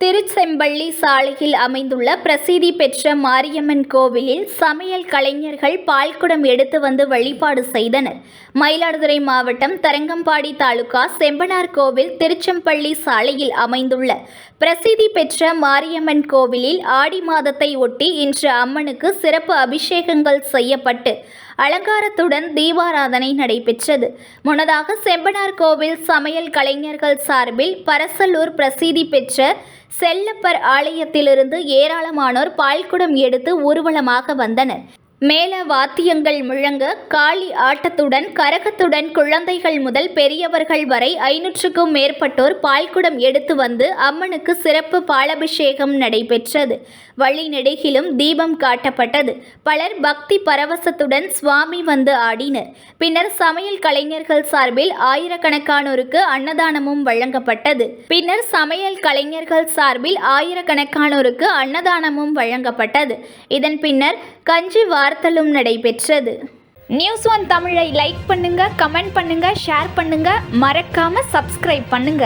திருச்செம்பள்ளி சாலையில் அமைந்துள்ள பிரசித்தி பெற்ற மாரியம்மன் கோவிலில் சமையல் கலைஞர்கள் பால்குடம் எடுத்து வந்து வழிபாடு செய்தனர். மயிலாடுதுறை மாவட்டம் தரங்கம்பாடி தாலுகா செம்பனார் கோவில் திருச்செம்பள்ளி சாலையில் அமைந்துள்ள பிரசித்தி பெற்ற மாரியம்மன் கோவிலில் ஆடி மாதத்தை ஒட்டி இன்று அம்மனுக்கு சிறப்பு அபிஷேகங்கள் செய்யப்பட்டு அலங்காரத்துடன் தீபாராதனை நடைபெற்றது. முன்னதாக செம்பனார் கோவில் சமையல் கலைஞர்கள் சார்பில் பரசலூர் பிரசித்தி பெற்ற செல்லப்பர் ஆலயத்திலிருந்து ஏராளமானோர் பால்குடம் எடுத்து ஊர்வலமாக வந்தனர். மேல வாத்தியங்கள் முழங்க காளி ஆட்டத்துடன் கரகத்துடன் குழந்தைகள் முதல் பெரியவர்கள் வரை ஐநூற்றுக்கும் மேற்பட்டோர் பால்குடம் எடுத்து வந்து அம்மனுக்கு சிறப்பு பாலபிஷேகம் நடைபெற்றது. வழிநெடுகிலும் தீபம் காட்டப்பட்டது. பலர் பக்தி பரவசத்துடன் சுவாமி வந்து ஆடினர். பின்னர் சமையல் கலைஞர்கள் சார்பில் ஆயிரக்கணக்கானோருக்கு அன்னதானமும் வழங்கப்பட்டது. பின்னர் சமையல் கலைஞர்கள் சார்பில் ஆயிரக்கணக்கானோருக்கு அன்னதானமும் வழங்கப்பட்டது. இதன் பின்னர் கஞ்சி பார்த்தலும் நடைபெற்றது. நியூஸ் ஒன் தமிழை லைக் பண்ணுங்க கமெண்ட் பண்ணுங்க ஷேர் பண்ணுங்க. மறக்காம சப்ஸ்கிரைப் பண்ணுங்க.